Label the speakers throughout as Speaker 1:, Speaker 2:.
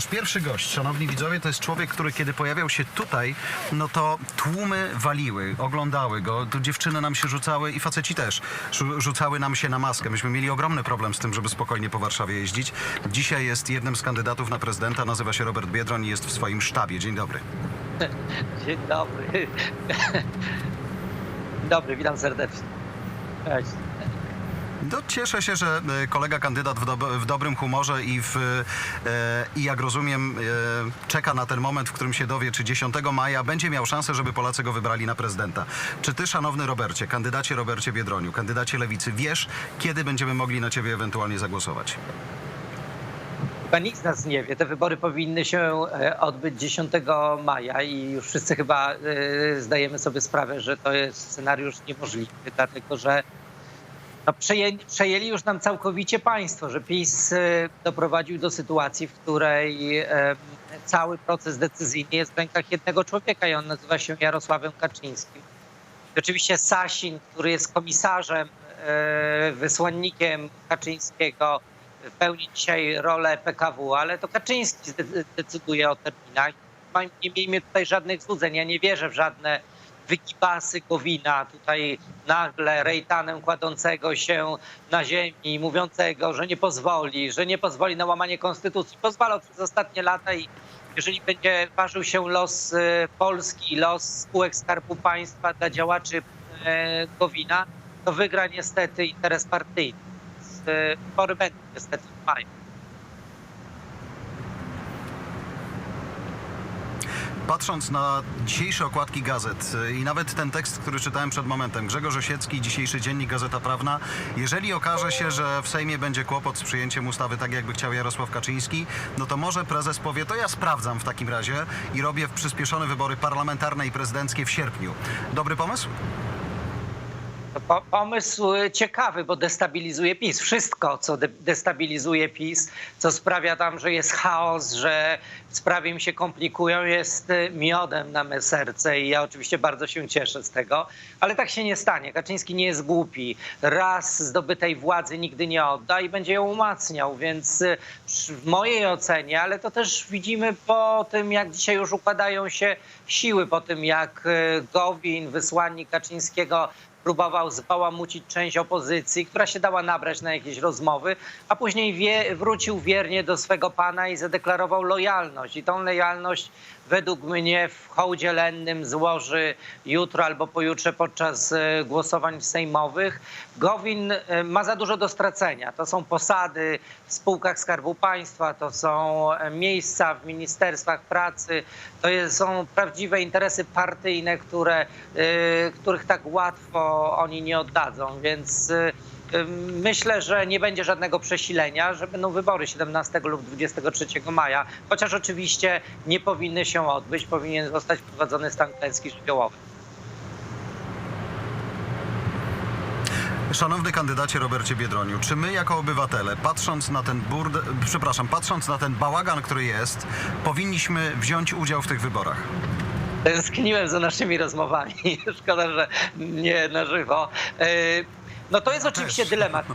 Speaker 1: Nasz pierwszy gość, szanowni widzowie, to jest człowiek, który kiedy pojawiał się tutaj, no to tłumy waliły, oglądały go, tu dziewczyny nam się rzucały i faceci też rzu- rzucały nam się na maskę. Myśmy mieli ogromny problem z tym, żeby spokojnie po Warszawie jeździć. Dzisiaj jest jednym z kandydatów na prezydenta, nazywa się Robert Biedroń i jest w swoim sztabie. Dzień dobry.
Speaker 2: Dzień dobry. Dobry, witam serdecznie. Cześć.
Speaker 1: No, cieszę się, że e, kolega kandydat w, w dobrym humorze i, w, e, i jak rozumiem e, czeka na ten moment, w którym się dowie, czy 10 maja będzie miał szansę, żeby Polacy go wybrali na prezydenta. Czy ty, szanowny Robercie, kandydacie Robercie Biedroniu, kandydacie Lewicy, wiesz, kiedy będziemy mogli na ciebie ewentualnie zagłosować?
Speaker 2: Chyba nikt z nas nie wie. Te wybory powinny się odbyć 10 maja i już wszyscy chyba zdajemy sobie sprawę, że to jest scenariusz niemożliwy, dlatego że no, przejęli, przejęli już nam całkowicie państwo, że PiS e, doprowadził do sytuacji, w której cały proces decyzyjny jest w rękach jednego człowieka i on nazywa się Jarosławem Kaczyńskim. I Oczywiście Sasin, który jest komisarzem, e, wysłannikiem Kaczyńskiego, pełni dzisiaj rolę PKW, ale to Kaczyński decyduje o terminach. Nie miejmy tutaj żadnych złudzeń. Ja nie wierzę w żadne wygibasy Gowina, tutaj nagle rejtanem kładącego się na ziemi, mówiącego, że nie pozwoli, że nie pozwoli na łamanie konstytucji. Pozwalał przez ostatnie lata i jeżeli będzie ważył się los e, Polski, los spółek Skarbu Państwa dla działaczy e, Gowina, to wygra niestety interes partyjny. E, Wybory będą niestety w maju.
Speaker 1: Patrząc na dzisiejsze okładki gazet y, i nawet ten tekst, który czytałem przed momentem, Grzegorz Osiecki, dzisiejszy dziennik Gazeta Prawna, jeżeli okaże się, że w Sejmie będzie kłopot z przyjęciem ustawy tak, jakby chciał Jarosław Kaczyński, no to może prezes powie, to ja sprawdzam w takim razie i robię przyspieszone wybory parlamentarne i prezydenckie w sierpniu. Dobry pomysł?
Speaker 2: Pomysł e, ciekawy, bo destabilizuje PiS. Wszystko, co de, destabilizuje PiS, co sprawia tam, że jest chaos, że sprawy im się komplikują, jest e, miodem na me serce i ja oczywiście bardzo się cieszę z tego, ale tak się nie stanie. Kaczyński nie jest głupi. Raz zdobytej władzy nigdy nie odda i będzie ją umacniał, więc e, w mojej ocenie, ale to też widzimy po tym, jak dzisiaj już układają się siły, po tym jak Gowin, wysłannik Kaczyńskiego próbował zbałamucić część opozycji, która się dała nabrać na jakieś rozmowy, a później wie, wrócił wiernie do swego pana i zadeklarował lojalność. I tą lojalność według mnie w hołdzie lennym złoży jutro albo pojutrze podczas e, głosowań sejmowych. Gowin e, ma za dużo do stracenia. To są posady spółkach Skarbu Państwa, to są e, miejsca w ministerstwach pracy, to są prawdziwe interesy partyjne, które, e, których tak łatwo oni nie oddadzą, więc e, myślę, że nie będzie żadnego przesilenia, że będą wybory 17 lub 23 maja, chociaż oczywiście nie powinny się odbyć, powinien zostać wprowadzony stan klęski żywiołowej.
Speaker 1: Szanowny kandydacie Robercie Biedroniu, czy my jako obywatele, patrząc na ten burd, przepraszam, patrząc na ten bałagan, który jest, powinniśmy wziąć udział w tych wyborach?
Speaker 2: Tęskniłem za naszymi rozmowami. Szkoda, że nie na żywo. E, No to jest oczywiście
Speaker 1: też.
Speaker 2: dylemat.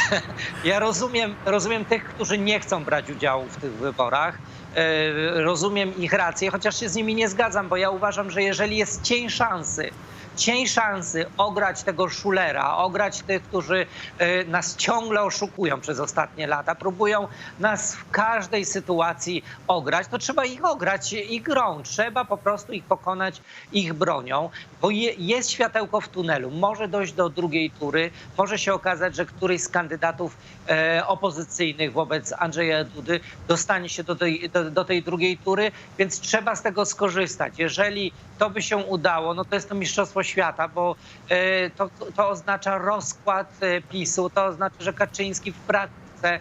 Speaker 2: Ja rozumiem, rozumiem tych, którzy nie chcą brać udziału w tych wyborach. E, Rozumiem ich rację, chociaż się z nimi nie zgadzam, bo ja uważam, że jeżeli jest cień szansy, cień szansy ograć tego szulera, ograć tych, którzy e, nas ciągle oszukują przez ostatnie lata, próbują nas w każdej sytuacji ograć, to trzeba ich ograć ich grą. Trzeba po prostu ich pokonać ich bronią, bo je, jest światełko w tunelu. Może dojść do drugiej tury, może się okazać, że któryś z kandydatów e, opozycyjnych wobec Andrzeja Dudy dostanie się do tej, do, do tej drugiej tury, więc trzeba z tego skorzystać. Jeżeli to by się udało, no to jest to mistrzostwo świata, bo e, to, to oznacza rozkład e, PiSu, to oznacza, że Kaczyński w praktyce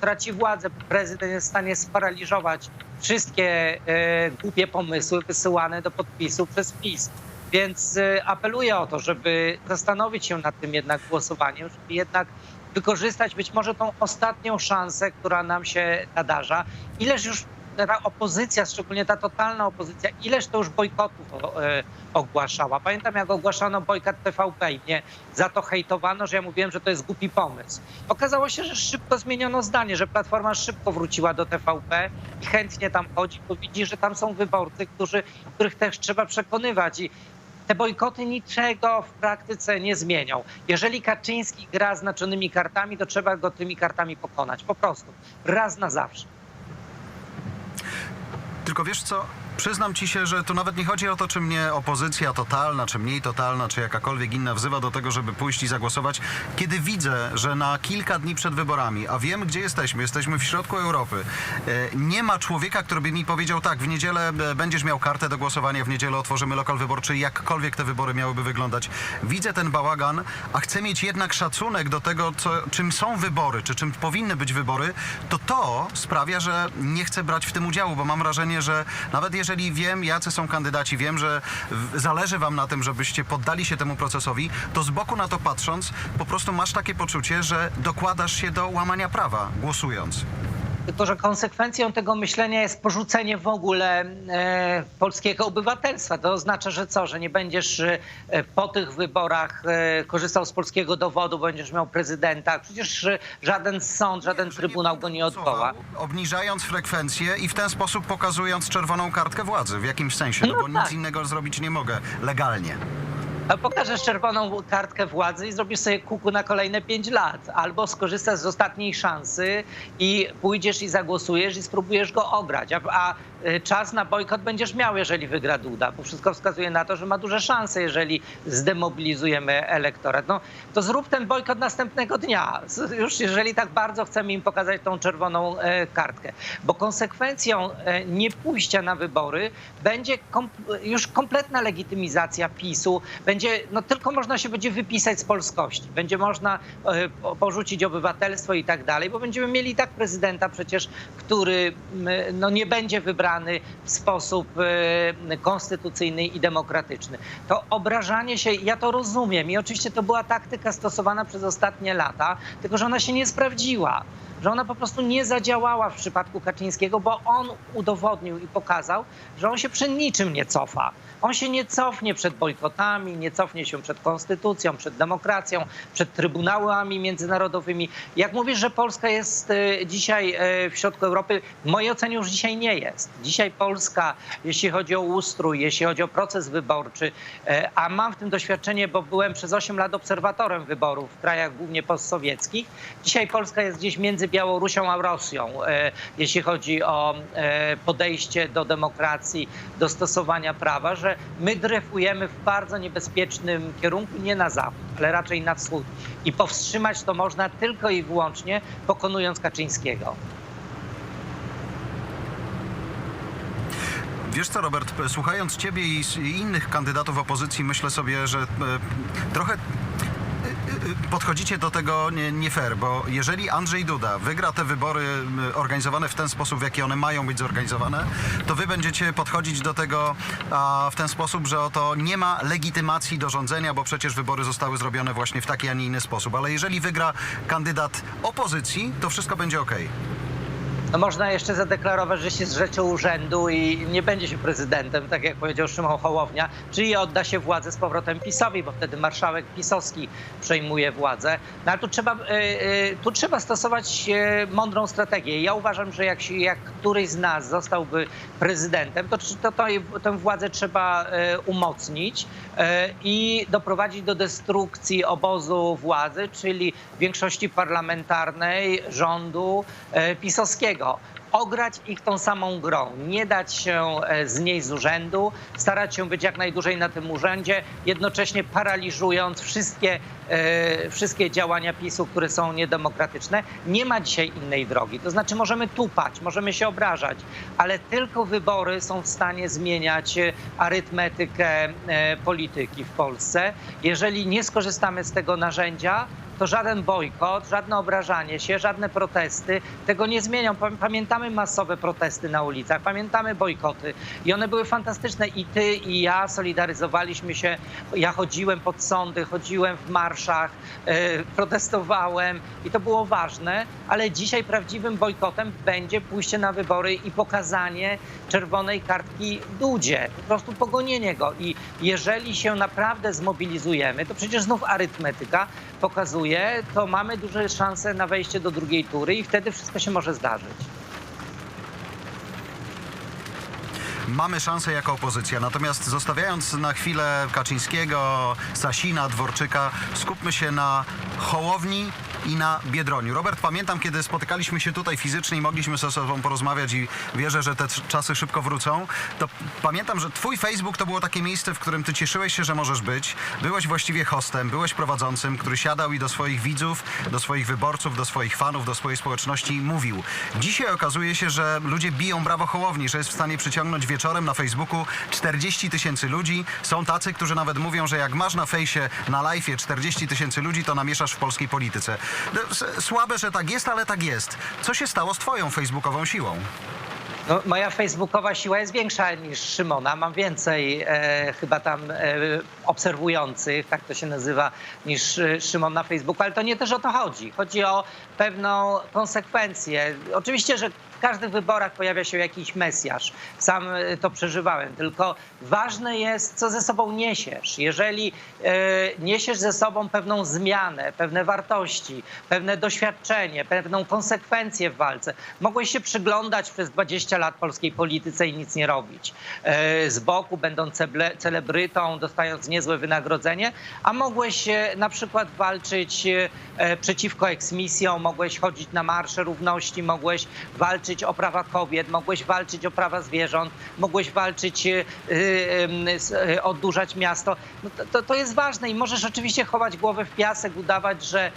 Speaker 2: traci władzę. Prezydent jest w stanie sparaliżować wszystkie e, głupie pomysły wysyłane do podpisu przez PiS. Więc apeluję o to, żeby zastanowić się nad tym jednak głosowaniem, żeby jednak wykorzystać być może tą ostatnią szansę, która nam się nadarza. Ileż już ta opozycja, szczególnie ta totalna opozycja, ileż to już bojkotów e, ogłaszała. Pamiętam, jak ogłaszano bojkot TVP i mnie za to hejtowano, że ja mówiłem, że to jest głupi pomysł. Okazało się, że szybko zmieniono zdanie, że Platforma szybko wróciła do TVP i chętnie tam chodzi, bo widzi, że tam są wyborcy, którzy, których też trzeba przekonywać. I te bojkoty niczego w praktyce nie zmienią. Jeżeli Kaczyński gra znaczonymi kartami, to trzeba go tymi kartami pokonać. Po prostu. Raz na zawsze.
Speaker 1: Tylko wiesz co? Przyznam ci się, że tu nawet nie chodzi o to, czy mnie opozycja totalna, czy mniej totalna, czy jakakolwiek inna wzywa do tego, żeby pójść i zagłosować. Kiedy widzę, że na kilka dni przed wyborami, a wiem, gdzie jesteśmy, jesteśmy w środku Europy, e, nie ma człowieka, który by mi powiedział, tak, w niedzielę e, będziesz miał kartę do głosowania, w niedzielę otworzymy lokal wyborczy, jakkolwiek te wybory miałyby wyglądać. Widzę ten bałagan, a chcę mieć jednak szacunek do tego, co, czym są wybory, czy czym powinny być wybory, to to sprawia, że nie chcę brać w tym udziału, bo mam wrażenie, że nawet jeżeli wiem, jacy są kandydaci, wiem, że zależy wam na tym, żebyście poddali się temu procesowi, to z boku na to patrząc, po prostu masz takie poczucie, że dokładasz się do łamania prawa, głosując.
Speaker 2: Tylko, że konsekwencją tego myślenia jest porzucenie w ogóle e, polskiego obywatelstwa. To oznacza, że co, że nie będziesz e, po tych wyborach e, korzystał z polskiego dowodu, będziesz miał prezydenta. Przecież żaden sąd, żaden trybunał go nie odwoła.
Speaker 1: Obniżając frekwencję i w ten sposób pokazując czerwoną kartkę władzy w jakimś sensie, no,
Speaker 2: No
Speaker 1: bo
Speaker 2: tak.
Speaker 1: nic innego zrobić nie mogę legalnie.
Speaker 2: Pokażesz czerwoną kartkę władzy i zrobisz sobie kuku na kolejne pięć lat. Albo skorzystasz z ostatniej szansy i pójdziesz i zagłosujesz i spróbujesz go ograć. A, a czas na bojkot będziesz miał, jeżeli wygra Duda, bo wszystko wskazuje na to, że ma duże szanse, jeżeli zdemobilizujemy elektorat. No, to zrób ten bojkot następnego dnia. Już jeżeli tak bardzo chcemy im pokazać tą czerwoną e, kartkę. Bo konsekwencją e, niepójścia na wybory będzie już kompletna legitymizacja PiSu. Będzie, no tylko można się będzie wypisać z polskości. Będzie można e, po- porzucić obywatelstwo i tak dalej, bo będziemy mieli tak prezydenta przecież, który no, nie będzie wybrany w sposób e, konstytucyjny i demokratyczny. To obrażanie się, ja to rozumiem i oczywiście to była taktyka stosowana przez ostatnie lata, tylko że ona się nie sprawdziła że ona po prostu nie zadziałała w przypadku Kaczyńskiego, bo on udowodnił i pokazał, że on się przed niczym nie cofa. On się nie cofnie przed bojkotami, nie cofnie się przed konstytucją, przed demokracją, przed trybunałami międzynarodowymi. Jak mówisz, że Polska jest e, dzisiaj e, w środku Europy, w mojej ocenie już dzisiaj nie jest. Dzisiaj Polska, jeśli chodzi o ustrój, jeśli chodzi o proces wyborczy, e, a mam w tym doświadczenie, bo byłem przez 8 lat obserwatorem wyborów w krajach głównie postsowieckich. Dzisiaj Polska jest gdzieś między Białorusią a Rosją, jeśli chodzi o podejście do demokracji, do stosowania prawa, że my dryfujemy w bardzo niebezpiecznym kierunku, nie na zachód, ale raczej na wschód. I powstrzymać to można tylko i wyłącznie pokonując Kaczyńskiego.
Speaker 1: Wiesz co, Robert, słuchając ciebie i innych kandydatów opozycji, myślę sobie, że e, trochę podchodzicie do tego nie, nie fair, bo jeżeli Andrzej Duda wygra te wybory m, organizowane w ten sposób, w jaki one mają być zorganizowane, to wy będziecie podchodzić do tego a, w ten sposób, że oto nie ma legitymacji do rządzenia, bo przecież wybory zostały zrobione właśnie w taki, a nie inny sposób. Ale jeżeli wygra kandydat opozycji, to wszystko będzie okej.
Speaker 2: No można jeszcze zadeklarować, że się zrzecze urzędu i nie będzie się prezydentem, tak jak powiedział Szymon Hołownia, czyli odda się władzę z powrotem PiSowi, bo wtedy marszałek pisowski przejmuje władzę. No ale tu trzeba, y, y, tu trzeba stosować y, mądrą strategię. Ja uważam, że jak, jak któryś z nas zostałby prezydentem, to, to, to tę władzę trzeba umocnić i doprowadzić do destrukcji obozu władzy, czyli większości parlamentarnej, rządu y, pisowskiego ograć ich tą samą grą, nie dać się e, znieść z urzędu, starać się być jak najdłużej na tym urzędzie, jednocześnie paraliżując wszystkie, e, wszystkie działania PiSu, które są niedemokratyczne. Nie ma dzisiaj innej drogi. To znaczy możemy tupać, możemy się obrażać, ale tylko wybory są w stanie zmieniać e, arytmetykę polityki w Polsce. Jeżeli nie skorzystamy z tego narzędzia, to żaden bojkot, żadne obrażanie się, żadne protesty tego nie zmienią. Pam- Pamiętamy masowe protesty na ulicach, pamiętamy bojkoty i one były fantastyczne. I ty, i ja solidaryzowaliśmy się. Ja chodziłem pod sądy, chodziłem w marszach, e, protestowałem i to było ważne, ale dzisiaj prawdziwym bojkotem będzie pójście na wybory i pokazanie czerwonej kartki Dudzie, po prostu pogonienie go. I jeżeli się naprawdę zmobilizujemy, to przecież znów arytmetyka pokazuje, to mamy duże szanse na wejście do drugiej tury i wtedy wszystko się może zdarzyć.
Speaker 1: Mamy szansę jako opozycja, natomiast zostawiając na chwilę Kaczyńskiego, Sasina, Dworczyka, skupmy się na Hołowni i na Biedroniu. Robert, pamiętam, kiedy spotykaliśmy się tutaj fizycznie i mogliśmy ze sobą porozmawiać i wierzę, że te czasy szybko wrócą, to pamiętam, że twój Facebook to było takie miejsce, w którym ty cieszyłeś się, że możesz być. Byłeś właściwie hostem, byłeś prowadzącym, który siadał i do swoich widzów, do swoich wyborców, do swoich fanów, do swojej społeczności mówił. Dzisiaj okazuje się, że ludzie biją brawo Hołowni, że jest w stanie przyciągnąć wieczorem na Facebooku 40 tysięcy ludzi. Są tacy, którzy nawet mówią, że jak masz na fejsie, na live'ie 40 tysięcy ludzi, to namieszasz w polskiej polityce. No, Słabe, że tak jest, ale tak jest. Co się stało z twoją facebookową siłą?
Speaker 2: No, moja facebookowa siła jest większa niż Szymona. Mam więcej e, chyba tam e, obserwujących, tak to się nazywa, niż e, Szymon na Facebooku, ale to nie też o to chodzi. Chodzi o pewną konsekwencję. Oczywiście, że w każdych wyborach pojawia się jakiś mesjasz. Sam e, to przeżywałem. Tylko ważne jest, co ze sobą niesiesz. Jeżeli e, niesiesz ze sobą pewną zmianę, pewne wartości, pewne doświadczenie, pewną konsekwencję w walce, mogłeś się przyglądać przez 20 lat polskiej polityce i nic nie robić. E, z boku, będąc celebrytą, dostając niezłe wynagrodzenie, a mogłeś na przykład walczyć przeciwko eksmisjom, mogłeś chodzić na marsze równości, mogłeś walczyć o prawa kobiet, mogłeś walczyć o prawa zwierząt, mogłeś walczyć, e, s- e, oddłużać miasto. No to, to, jest ważne i możesz oczywiście chować głowę w piasek, udawać, że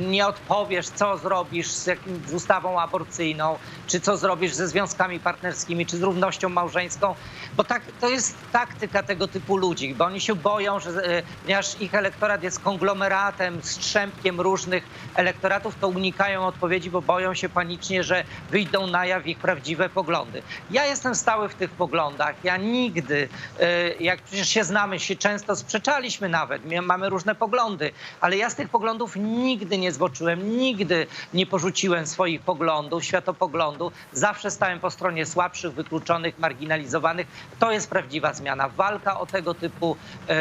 Speaker 2: nie odpowiesz, co zrobisz z, z ustawą aborcyjną, czy co zrobisz ze związkami partnerskimi, czy z równością małżeńską, bo tak, to jest taktyka tego typu ludzi, bo oni się boją, że ponieważ ich elektorat jest konglomeratem, strzępkiem różnych elektoratów, to unikają odpowiedzi, bo boją się panicznie, że wyjdą na jaw ich prawdziwe poglądy. Ja jestem stały w tych poglądach. Ja nigdy, e, jak przecież się znamy, się często sprzeczaliśmy nawet, mamy różne poglądy, ale ja z tych poglądów nigdy nie zboczyłem, nigdy nie porzuciłem swoich poglądów, światopoglądu. Zawsze stałem po stronie słabszych, wykluczonych, marginalizowanych. To jest prawdziwa zmiana. Walka o tego typu e,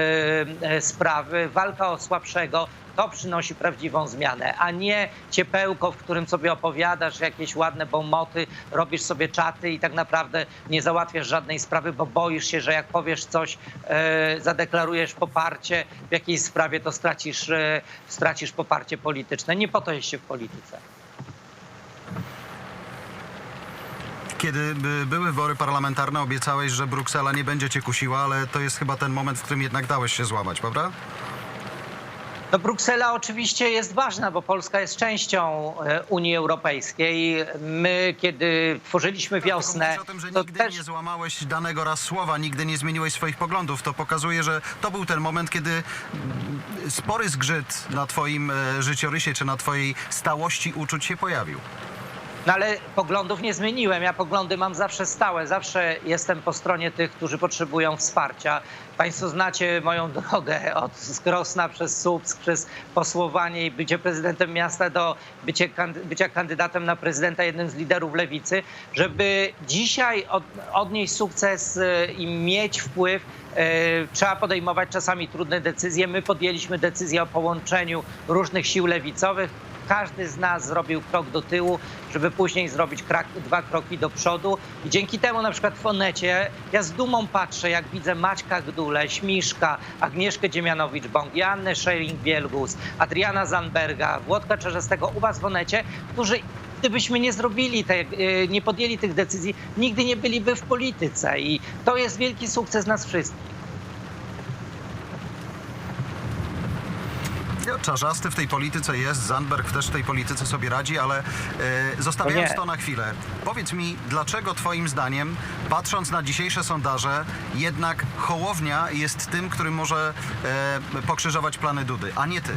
Speaker 2: e, sprawy, walka o słabszego, to przynosi prawdziwą zmianę, a nie ciepełko, w którym sobie opowiadasz jakieś ładne bomoty, robisz sobie czaty i tak naprawdę nie załatwiasz żadnej sprawy, bo boisz się, że jak powiesz coś, e, zadeklarujesz poparcie w jakiejś sprawie, to stracisz, e, stracisz poparcie polityczne. Nie po to jest się w polityce.
Speaker 1: Kiedy by były wybory parlamentarne, obiecałeś, że Bruksela nie będzie cię kusiła, ale to jest chyba ten moment, w którym jednak dałeś się złamać, prawda?
Speaker 2: No Bruksela oczywiście jest ważna, bo Polska jest częścią e, Unii Europejskiej. My, kiedy tworzyliśmy wiosnę,
Speaker 1: Mówisz o tym, że nigdy
Speaker 2: też...
Speaker 1: nie złamałeś danego raz słowa, nigdy nie zmieniłeś swoich poglądów. To pokazuje, że to był ten moment, kiedy spory zgrzyt na twoim e, życiorysie czy na twojej stałości uczuć się pojawił.
Speaker 2: No ale poglądów nie zmieniłem. Ja poglądy mam zawsze stałe. Zawsze jestem po stronie tych, którzy potrzebują wsparcia. Państwo znacie moją drogę od Skrosna przez Słupsk, przez posłowanie i bycie prezydentem miasta do bycie, bycia kandydatem na prezydenta, jednym z liderów lewicy. Żeby dzisiaj od, odnieść sukces e, i mieć wpływ, e, trzeba podejmować czasami trudne decyzje. My podjęliśmy decyzję o połączeniu różnych sił lewicowych każdy z nas zrobił krok do tyłu, żeby później zrobić krak, dwa kroki do przodu. I dzięki temu na przykład w Onecie ja z dumą patrzę, jak widzę Maćka Gdulę, Śmiszka, Agnieszkę Dziemianowicz-Bąk, Joannę Schering-Wielgus, Adriana Zandberga, Włodka Czerzestego u was w Onecie, którzy gdybyśmy nie zrobili, te, y, nie podjęli tych decyzji, nigdy nie byliby w polityce. I to jest wielki sukces nas wszystkich.
Speaker 1: Ja, Czarzasty w tej polityce jest, Zandberg też w tej polityce sobie radzi, ale e, zostawiając to na chwilę, powiedz mi, dlaczego twoim zdaniem, patrząc na dzisiejsze sondaże, jednak Hołownia jest tym, który może e, pokrzyżować plany Dudy, a nie ty?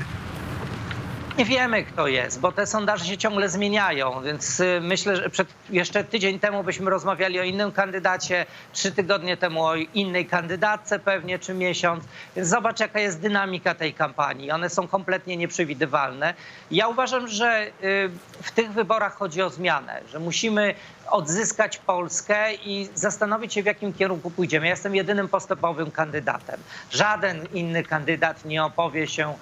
Speaker 2: Nie wiemy, kto jest, bo te sondaże się ciągle zmieniają, więc y, myślę, że przed, jeszcze tydzień temu byśmy rozmawiali o innym kandydacie, trzy tygodnie temu o innej kandydatce pewnie, czy miesiąc. Więc zobacz, jaka jest dynamika tej kampanii. One są kompletnie nieprzewidywalne. Ja uważam, że y, w tych wyborach chodzi o zmianę, że musimy odzyskać Polskę i zastanowić się, w jakim kierunku pójdziemy. Ja jestem jedynym postępowym kandydatem. Żaden inny kandydat nie opowie się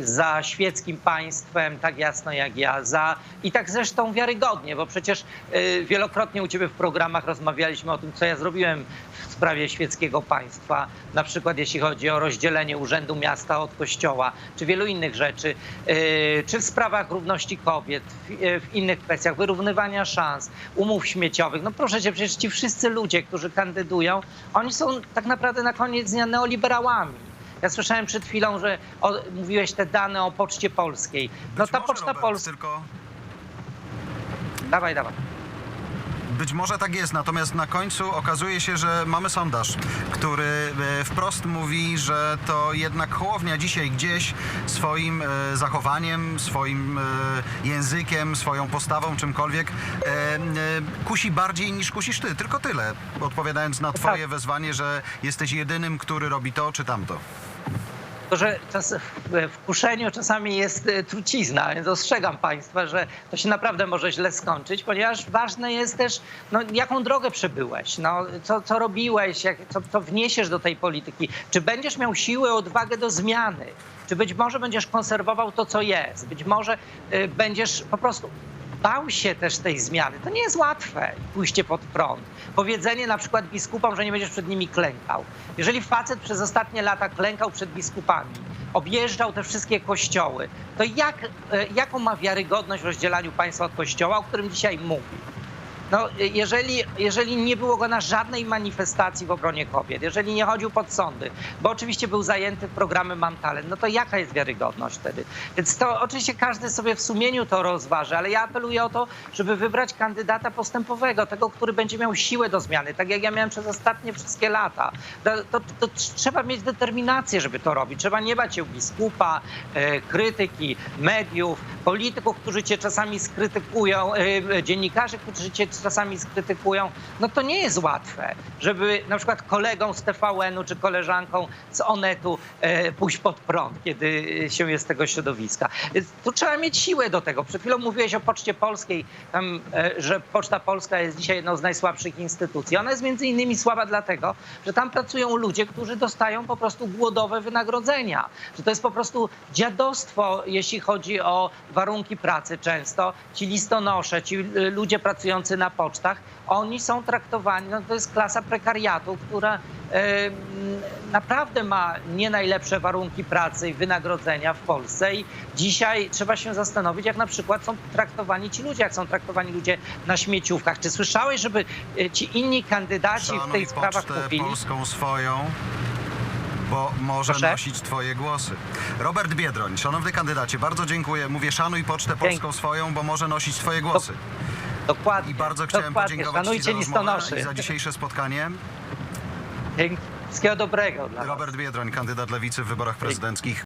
Speaker 2: za świeckim państwem tak jasno jak ja. Za, I tak zresztą wiarygodnie, bo przecież e, wielokrotnie u ciebie w programach rozmawialiśmy o tym, co ja zrobiłem w sprawie świeckiego państwa. Na przykład jeśli chodzi o rozdzielenie Urzędu Miasta od Kościoła, czy wielu innych rzeczy, e, czy w sprawach równości kobiet, e, w innych kwestiach, wyrównywania szans, umów śmieciowych. No proszę cię, przecież ci wszyscy ludzie, którzy kandydują, oni są tak naprawdę na koniec dnia neoliberałami. Ja słyszałem przed chwilą, że o, mówiłeś te dane o Poczcie Polskiej. No
Speaker 1: Być
Speaker 2: ta
Speaker 1: może,
Speaker 2: Poczta
Speaker 1: Robert,
Speaker 2: Polska...
Speaker 1: Tylko
Speaker 2: Dawaj, dawaj.
Speaker 1: Być może tak jest, natomiast na końcu okazuje się, że mamy sondaż, który e, wprost mówi, że to jednak Hołownia dzisiaj gdzieś swoim e, zachowaniem, swoim e, językiem, swoją postawą, czymkolwiek kusi bardziej niż kusisz ty. Tylko tyle, odpowiadając na twoje
Speaker 2: tak.
Speaker 1: wezwanie, że jesteś jedynym, który robi to czy tamto.
Speaker 2: To, że czas, w, kuszeniu czasami jest e, trucizna, więc ostrzegam Państwa, że to się naprawdę może źle skończyć, ponieważ ważne jest też, no, jaką drogę przebyłeś, no, co, co robiłeś, jak, co, co wniesiesz do tej polityki, czy będziesz miał siłę, odwagę do zmiany, czy być może będziesz konserwował to, co jest, być może y, będziesz po prostu bał się też tej zmiany. To nie jest łatwe, pójście pod prąd. Powiedzenie na przykład biskupom, że nie będziesz przed nimi klękał. Jeżeli facet przez ostatnie lata klękał przed biskupami, objeżdżał te wszystkie kościoły, to jak, e, jaką ma wiarygodność w rozdzielaniu państwa od kościoła, o którym dzisiaj mówi? No, jeżeli, jeżeli nie było go na żadnej manifestacji w obronie kobiet, jeżeli nie chodził pod sądy, bo oczywiście był zajęty programem Mam Talent, no to jaka jest wiarygodność wtedy? Więc to oczywiście każdy sobie w sumieniu to rozważy, ale ja apeluję o to, żeby wybrać kandydata postępowego, tego, który będzie miał siłę do zmiany, tak jak ja miałem przez ostatnie wszystkie lata. To, to, to trzeba mieć determinację, żeby to robić. Trzeba nie bać się biskupa, e, krytyki, mediów, polityków, którzy cię czasami skrytykują, e, dziennikarzy, którzy cię czasami skrytykują, no to nie jest łatwe, żeby na przykład kolegą z TVN-u czy koleżanką z Onetu e, pójść pod prąd, kiedy się jest tego środowiska. Tu trzeba mieć siłę do tego. Przed chwilą mówiłeś o Poczcie Polskiej, tam, e, że Poczta Polska jest dzisiaj jedną z najsłabszych instytucji. Ona jest między innymi słaba dlatego, że tam pracują ludzie, którzy dostają po prostu głodowe wynagrodzenia. Że to jest po prostu dziadostwo, jeśli chodzi o warunki pracy często. Ci listonosze, ci y, ludzie pracujący na pocztach, oni są traktowani, no to jest klasa prekariatu, która naprawdę ma nie najlepsze warunki pracy i wynagrodzenia w Polsce i dzisiaj trzeba się zastanowić, jak na przykład są traktowani ci ludzie, jak są traktowani ludzie na śmieciówkach. Czy słyszałeś, żeby e, ci inni kandydaci w
Speaker 1: Szanuj
Speaker 2: tych sprawach mówili?
Speaker 1: polską swoją, bo może
Speaker 2: Proszę?
Speaker 1: nosić twoje głosy. Robert Biedroń, szanowny kandydacie, bardzo dziękuję. Mówię, szanuj pocztę polską swoją, bo może nosić twoje głosy.
Speaker 2: Dokładnie.
Speaker 1: I bardzo chciałem
Speaker 2: dokładnie.
Speaker 1: podziękować Ci za rozmowę
Speaker 2: listonoszy.
Speaker 1: i za dzisiejsze spotkanie.
Speaker 2: Dzięki. Wszystkiego dobrego dla was.
Speaker 1: Robert Biedroń, kandydat lewicy w wyborach prezydenckich.